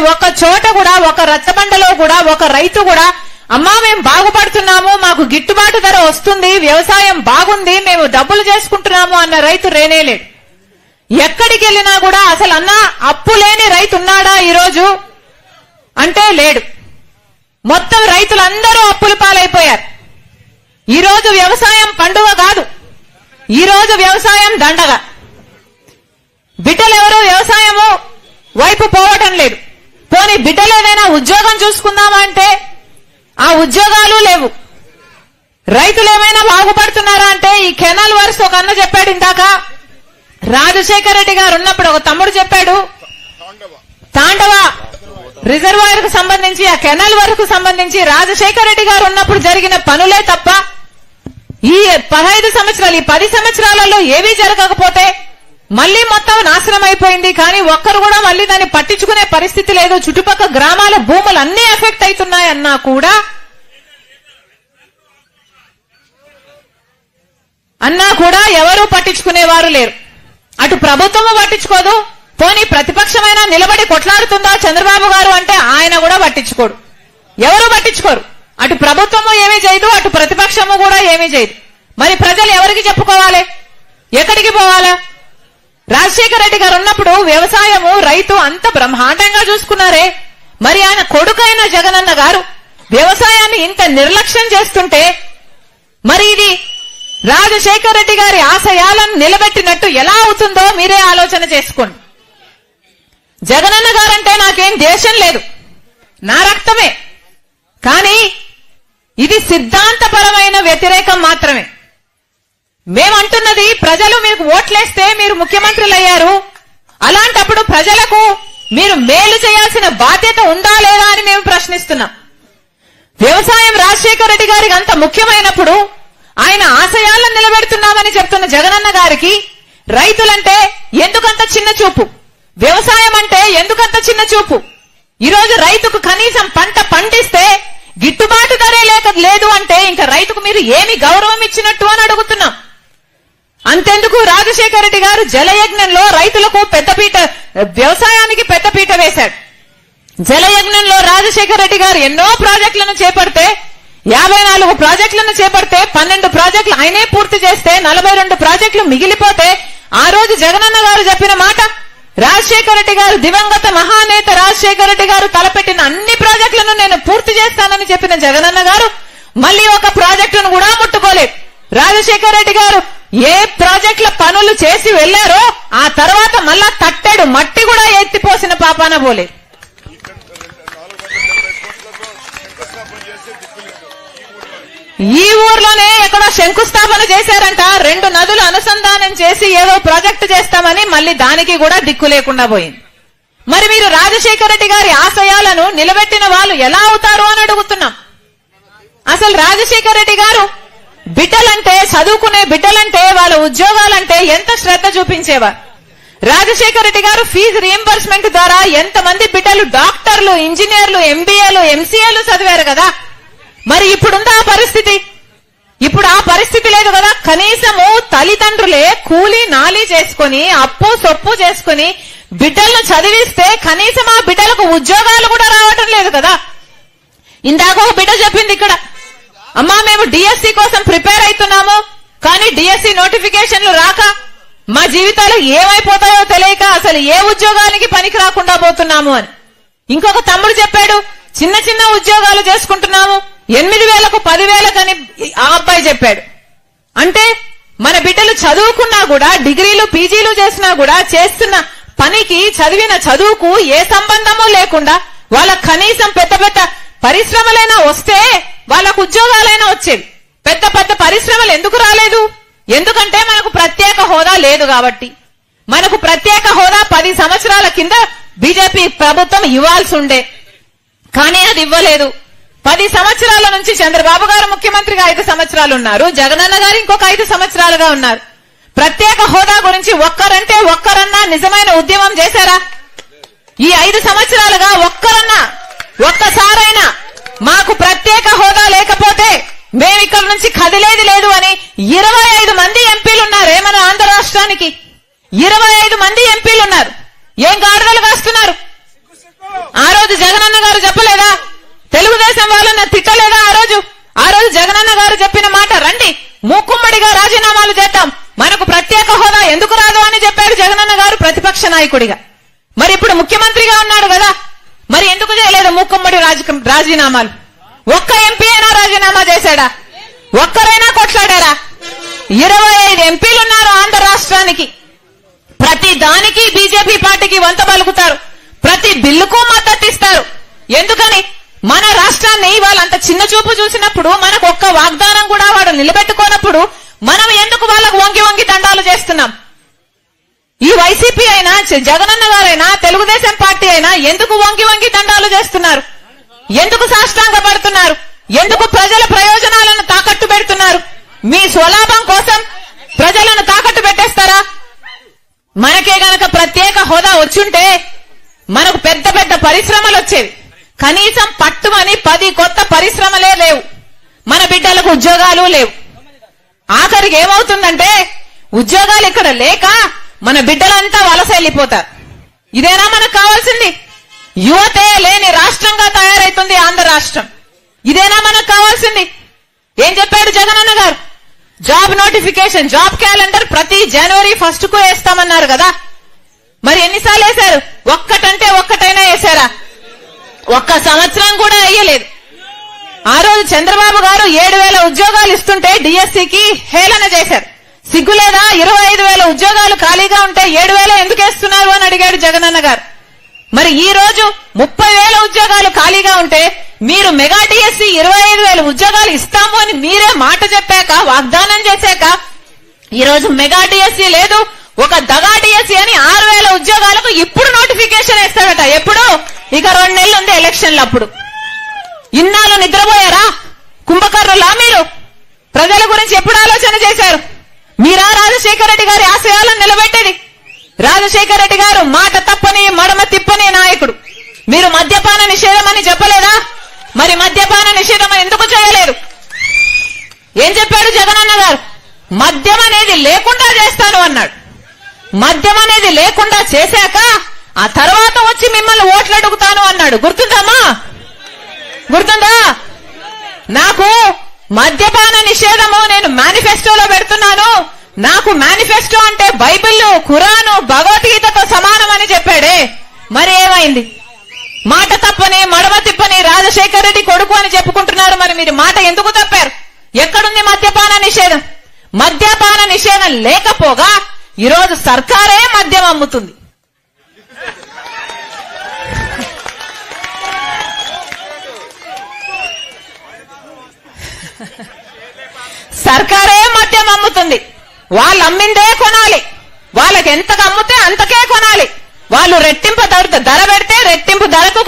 ఒక చోట కూడా ఒక రచ్చబండలో కూడా ఒక రైతు కూడా అమ్మా మేము బాగుపడుతున్నాము మాకు గిట్టుబాటు ధర వస్తుంది వ్యవసాయం బాగుంది మేము డబ్బులు చేసుకుంటున్నాము అన్న రైతు రేనేలేడు ఎక్కడికి వెళ్ళినా కూడా అసలు అన్న అప్పు లేని రైతు ఉన్నాడా ఈరోజు? అంటే లేడు. మొత్తం రైతులందరూ అప్పుల పాలైపోయారు. ఈ రోజు వ్యవసాయం పండుగ కాదు. ఈ రోజు వ్యవసాయం దండగ. బిడ్డలు వ్యవసాయము వైపు పోవటం లేదు. పోనీ బిడ్డలు ఏదైనా ఉద్యోగం చూసుకుందామా అంటే ఆ ఉద్యోగాలు లేవు. రైతులు ఏమైనా బాగుపడుతున్నారా అంటే ఈ కెనాల్ వర్స్ ఒక అన్న చెప్పాడు ఇందాక. రాజశేఖర రెడ్డి గారు ఉన్నప్పుడు ఒక తమ్ముడు చెప్పాడు. తాండవ రిజర్వాయర్కు సంబంధించి ఆ కెనాల్ వరకు సంబంధించి రాజశేఖర రెడ్డి గారు ఉన్నప్పుడు జరిగిన పనులే తప్ప ఈ పదహైదు సంవత్సరాలు ఈ పది సంవత్సరాలలో ఏవీ జరగకపోతే మళ్ళీ మొత్తం నాశనం అయిపోయింది. కానీ ఒక్కరు కూడా మళ్ళీ దాన్ని పట్టించుకునే పరిస్థితి లేదు. చుట్టుపక్కల గ్రామాల భూములు అన్ని ఎఫెక్ట్ అవుతున్నాయన్నా కూడా అన్నా కూడా ఎవరూ పట్టించుకునేవారు లేరు. అటు ప్రభుత్వము పట్టించుకోదు. పోనీ ప్రతిపక్షమైన నిలబడి కొట్లాడుతుందా చంద్రబాబు గారు అంటే ఆయన కూడా పట్టించుకోడు. ఎవరు పట్టించుకోరు. అటు ప్రభుత్వము ఏమీ చేయదు అటు ప్రతిపక్షము కూడా ఏమీ చేయదు. మరి ప్రజలు ఎవరికి చెప్పుకోవాలి? ఎక్కడికి పోవాలా? రాజశేఖర రెడ్డి గారు ఉన్నప్పుడు వ్యవసాయము రైతు అంత బ్రహ్మాండంగా చూసుకున్నారే. మరి ఆయన కొడుకైన జగనన్న గారు వ్యవసాయాన్ని ఇంత నిర్లక్ష్యం చేస్తుంటే మరి ఇది రాజశేఖర రెడ్డి గారి ఆశయాలను నిలబెట్టినట్టు ఎలా అవుతుందో మీరే ఆలోచన చేసుకోండి. జగనన్న గారంటే నాకేం దేశం లేదు. నా రక్తమే. కానీ ఇది సిద్ధాంతపరమైన వ్యతిరేకం మాత్రమే. మేమంటున్నది ప్రజలు మీకు ఓట్లేస్తే మీరు ముఖ్యమంత్రులు అయ్యారు అలాంటప్పుడు ప్రజలకు మీరు మేలు చేయాల్సిన బాధ్యత ఉందా లేదా అని మేము ప్రశ్నిస్తున్నాం. వ్యవసాయం రాజశేఖర రెడ్డి గారికి అంత ముఖ్యమైనప్పుడు ఆయన ఆశయాలను నిలబెడుతున్నామని చెప్తున్న జగనన్న గారికి రైతులంటే ఎందుకంత చిన్న చూపు? వ్యవసాయం అంటే ఎందుకంత చిన్న చూపు? ఈరోజు రైతుకు కనీసం పంట పండిస్తే గిట్టుబాటు ధరే లేక లేదు అంటే ఇంకా రైతుకు మీరు ఏమి గౌరవం ఇచ్చినట్టు అని అడుగుతున్నాం. అంతెందుకు రాజశేఖర రెడ్డి గారు జలయజ్ఞంలో రైతులకు పెద్దపీట వ్యవసాయానికి పెద్దపీట వేశాడు జలయజ్ఞంలో రాజశేఖర రెడ్డి గారు ఎన్నో ప్రాజెక్టులను చేపడితే యాభై నాలుగు ప్రాజెక్టులను చేపడితే పన్నెండు ప్రాజెక్టులు ఆయనే పూర్తి చేస్తే నలభై రెండు ప్రాజెక్టులు మిగిలిపోతే ఆ రోజు జగనన్న గారు చెప్పిన మాట రాజశేఖర రెడ్డి గారు దివంగత మహానేత రాజశేఖర రెడ్డి గారు తలపెట్టిన అన్ని ప్రాజెక్టులను నేను పూర్తి చేస్తానని చెప్పిన జగనన్న గారు మళ్ళీ ఒక ప్రాజెక్టును కూడా ముట్టుకోలేదు. రాజశేఖర రెడ్డి గారు ఏ ప్రాజెక్టుల పనులు చేసి వెళ్ళారో ఆ తర్వాత మళ్ళా తట్టెడు మట్టి కూడా ఎత్తిపోసిన పాపాన పోలేదు ఈ ఊర్లోనే ఎక్కడో శంకుస్థాపన చేశారంట. రెండు నదులు అనుసంధానం చేసి ఏదో ప్రాజెక్టు చేస్తామని మళ్ళీ దానికి కూడా దిక్కు లేకుండా పోయింది. మరి మీరు రాజశేఖర రెడ్డి గారి ఆశయాలను నిలబెట్టిన వాళ్ళు ఎలా అవుతారు అని అడుగుతున్నాం. అసలు రాజశేఖర రెడ్డి గారు బిడ్డలంటే చదువుకునే బిడ్డల ఉద్యోగాలంటే ఎంత శ్రద్ధ చూపించేవారు? రాజశేఖర రెడ్డి గారు ఫీజు రియంబర్స్మెంట్ ద్వారా ఎంతమంది బిడ్డలు డాక్టర్లు ఇంజనీర్లు ఎంబీఏలు ఎంసీఏలు చదివారు కదా? మరి ఇప్పుడుందా ఆ పరిస్థితి? ఇప్పుడు ఆ పరిస్థితి లేదు కదా? కనీసము తల్లిదండ్రులే కూలీ నాలి చేసుకుని అప్పు సొప్పు చేసుకుని బిడ్డలను చదివిస్తే కనీసం ఆ బిడ్డలకు ఉద్యోగాలు కూడా రావటం లేదు కదా? ఇందాక ఒక బిడ్డ చెప్పింది ఇక్కడ. అమ్మా మేము డిఎస్సి కోసం ప్రిపేర్ అవుతున్నాము. డిఎస్సి నోటిఫికేషన్లు రాక మా జీవితాలు ఏమైపోతాయో తెలియక అసలు ఏ ఉద్యోగానికి పనికి రాకుండా పోతున్నాము అని. ఇంకొక తమ్ముడు చెప్పాడు చిన్న చిన్న ఉద్యోగాలు చేసుకుంటున్నాము ఎనిమిది వేలకు పదివేలకని ఆ అబ్బాయి చెప్పాడు. అంటే మన బిడ్డలు చదువుకున్నా కూడా డిగ్రీలు పీజీలు చేసినా కూడా చేస్తున్న పనికి చదివిన చదువుకు ఏ సంబంధము లేకుండా వాళ్ళ కనీసం పెద్ద పెద్ద పరిశ్రమలైనా వస్తే వాళ్ళకు ఉద్యోగాలైనా వచ్చేవి. పెద్ద పెద్ద పరిశ్రమలు ఎందుకు రాలేదు? ఎందుకంటే మనకు ప్రత్యేక హోదా లేదు కాబట్టి. మనకు ప్రత్యేక హోదా పది సంవత్సరాల కింద బీజేపీ ప్రభుత్వం ఇవ్వాల్సి ఉండే కానీ అది ఇవ్వలేదు. పది సంవత్సరాల నుంచి చంద్రబాబు గారు ముఖ్యమంత్రిగా ఐదు సంవత్సరాలు ఉన్నారు. జగనన్న గారు ఇంకొక ఐదు సంవత్సరాలుగా ఉన్నారు. ప్రత్యేక హోదా గురించి ఒక్కరంటే ఒక్కరన్నా నిజమైన ఉద్యమం చేశారా? ఈ ఐదు సంవత్సరాలుగా ఒక్కరన్నా ఒక్కసారైనా మాకు ప్రత్యేక హోదా లేకపోతే మేము ఇక్కడ నుంచి కదిలేది లేదు అని ఇరవై ఐదు మంది ఎంపీలు ఉన్నారు మన ఆంధ్ర రాష్ట్రానికి? ఇరవై ఐదు మంది ఎంపీలు ఉన్నారు. ఏం గాడిదలు కాస్తున్నారు ఆ రోజు జగనన్న గారు చెప్పలేదా? తెలుగుదేశం వాళ్ళని తిట్టలేదా ఆ రోజు? ఆ రోజు జగనన్న గారు చెప్పిన మాట రండి. మూకుమ్మడిగా రాజీనామాలు చేద్దాం. మనకు ప్రత్యేక హోదా ఎందుకు రాదు అని చెప్పాడు జగనన్న గారు ప్రతిపక్ష నాయకుడిగా. మరి ఇప్పుడు ముఖ్యమంత్రిగా ఉన్నాడు కదా. మరి ఎందుకు చేయలేదు మూకుమ్మడి రాజీనామాలు? ఒక్క ఎంపీ అయినా రాజీనామా చేశాడా? ఒక్కరైనా కొట్లాడారా? ఇరవై ఐదు ఎంపీలు ఉన్నారు ఆంధ్ర రాష్ట్రానికి. ప్రతి దానికి బీజేపీ పార్టీకి వంత పలుకుతారు. ప్రతి బిల్లుకు మద్దతు ఇస్తారు. ఎందుకని? మన రాష్ట్రాన్ని వాళ్ళంత చిన్న చూపు చూసినప్పుడు మనకు ఒక్క వాగ్దానం కూడా వాడు నిలబెట్టుకోనప్పుడు మనం ఎందుకు వాళ్ళకు వంగి వంగి దండాలు చేస్తున్నాం? ఈ వైసీపీ అయినా జ- జగనన్న గారైనా తెలుగుదేశం పార్టీ అయినా ఎందుకు వంగి వంగి దండాలు చేస్తున్నారు? ఎందుకు సాష్టాంగ పడుతున్నారు ఎందుకు ప్రజల ప్రయోజనాలను తాకట్టు పెడుతున్నారు? మీ స్వలాభం కోసం ప్రజలను తాకట్టు పెట్టేస్తారా? మనకే గనక ప్రత్యేక హోదా వచ్చుంటే మనకు పెద్ద పెద్ద పరిశ్రమలు వచ్చేవి. కనీసం పట్టుమని పది కొత్త పరిశ్రమలే లేవు. మన బిడ్డలకు ఉద్యోగాలు లేవు. ఆఖరికి ఏమవుతుందంటే ఉద్యోగాలు ఇక్కడ లేక మన బిడ్డలంతా వలస వెళ్ళిపోతారు. ఇదేనా మనకు కావాల్సింది? యువతే లేని రాష్ట్రంగా తయారైతుంది ఆంధ్ర రాష్ట్రం. ఇదేనా మనకు కావాల్సింది? ఏం చెప్పాడు జగనన్న గారు? జాబ్ నోటిఫికేషన్ జాబ్ క్యాలెండర్ ప్రతి జనవరి ఫస్ట్కు వేస్తామన్నారు కదా. మరి ఎన్నిసార్లు వేశారు? ఒక్కటంటే ఒక్కటైనా వేశారా? ఒక్క సంవత్సరం కూడా వేయలేదు. ఆ రోజు చంద్రబాబు గారు ఏడు వేల ఉద్యోగాలు ఇస్తుంటే డిఎస్సికి హేళన చేశారు. సిగ్గులేదా? ఇరవై ఐదు వేల ఉద్యోగాలు ఖాళీగా ఉంటే ఏడు వేల ఎందుకు వేస్తున్నారు అని అడిగాడు జగనన్న గారు. మరి ఈ రోజు ముప్పై వేల ఉద్యోగాలు ఖాళీగా ఉంటే మీరు మెగా డిఎస్సి ఇరవై ఐదు వేల ఉద్యోగాలు ఇస్తాము అని మీరే మాట చెప్పాక వాగ్దానం చేశాక ఈ రోజు మెగా డిఎస్సి లేదు ఒక దగా డిఎస్సి అని ఆరు వేల ఉద్యోగాలకు ఇప్పుడు నోటిఫికేషన్ వేస్తాడట ఎప్పుడు? ఇక రెండు నెలలు ఉంది ఎలక్షన్లు అప్పుడు. ఇన్నాళ్ళు నిద్రపోయారా? కుంభకర్రులా మీరు? ప్రజల గురించి ఎప్పుడు ఆలోచన చేశారు? మీరా రాజశేఖర రెడ్డి గారి ఆశయాలను నిలబెట్టేది? రాజశేఖర రెడ్డి గారు మాట తప్పని మడమ తిప్పని నాయకుడు. మీరు మద్యపాన నిషేధం అని చెప్పలేదా? మరి మద్యపాన నిషేధం ఎందుకు చేయలేదు? ఏం చెప్పాడు జగనన్న గారు? మద్యం అనేది లేకుండా చేస్తాను అన్నాడు. మద్యం అనేది లేకుండా చేశాక ఆ తర్వాత వచ్చి మిమ్మల్ని ఓట్లు అడుగుతాను అన్నాడు. గుర్తుందమ్మా? గుర్తుందా? నాకు మద్యపాన నిషేధము నేను మేనిఫెస్టోలో పెడుతున్నాను. నాకు మేనిఫెస్టో అంటే బైబిల్ ఖురాను భగవద్గీతతో సమానం అని చెప్పాడే. మరి ఏమైంది? మాట తప్పని మడమ తిప్పని రాజశేఖర రెడ్డి కొడుకు అని చెప్పుకుంటున్నారు మరి మీరు. మాట ఎందుకు తప్పారు? ఎక్కడుంది మద్యపాన నిషేధం? మద్యపాన నిషేధం లేకపోగా ఈరోజు సర్కారే మద్యం అమ్ముతుంది. సర్కారే మద్యం అమ్ముతుంది. వాళ్ళు అమ్మిందే కొనాలి. వాళ్ళకి ఎంతకు అమ్ముతే అంతకే కొనాలి. వాళ్ళు రెట్టింపు ధర ధర పెడితే రెట్టింపు ధరకు